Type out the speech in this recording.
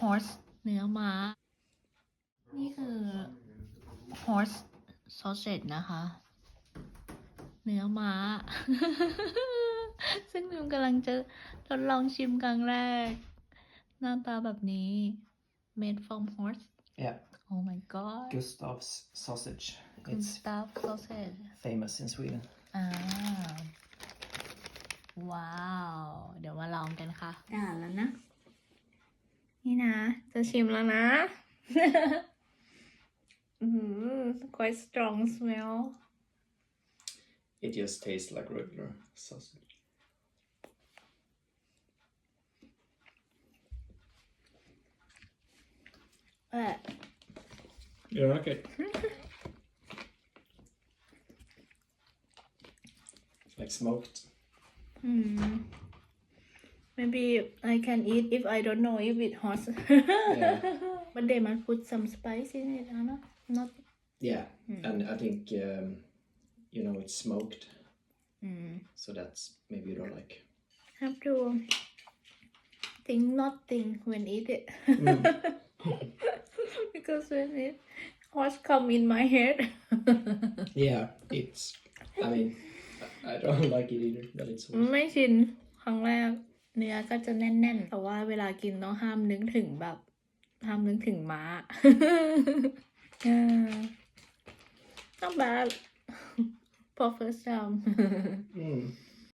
horse เนื้อม้า นี่คือ horse sausage นะคะ เนื้อม้า ซึ่งมิมกำลังจะทดลองชิมครั้งแรก หน้าตาแบบนี้ made from horse Yeah, oh my god Gustav's sausage. good It's stuff sausage famous in Sweden. อ่าว้าว เดี๋ยวมาลองกันค่ะ อ่านแล้วนะ นี่นะ จะชิมแล้วนะ อืม quite strong smell It just tastes like regular sausage. เออ Yeah, okay. like smoked. Hmm. Maybe I can eat if I don't know if it hot. Yeah. But they must put some spice in it, Anna. Not. Yeah, and I think um, you know it's smoked, Mm. so that's maybe you don't like. Have to think not think when eat it. Mm. because when it hot come in my head. Yeah, it's. I mean, I- I don't like it either, but it's. ไม่ชินครั้งแรก เนื้อก็จะแน่นๆ แต่ว่าเวลากินต้องห้ามนึกถึงแบบ ห้ามนึกถึงม้าต้องแบบ for first time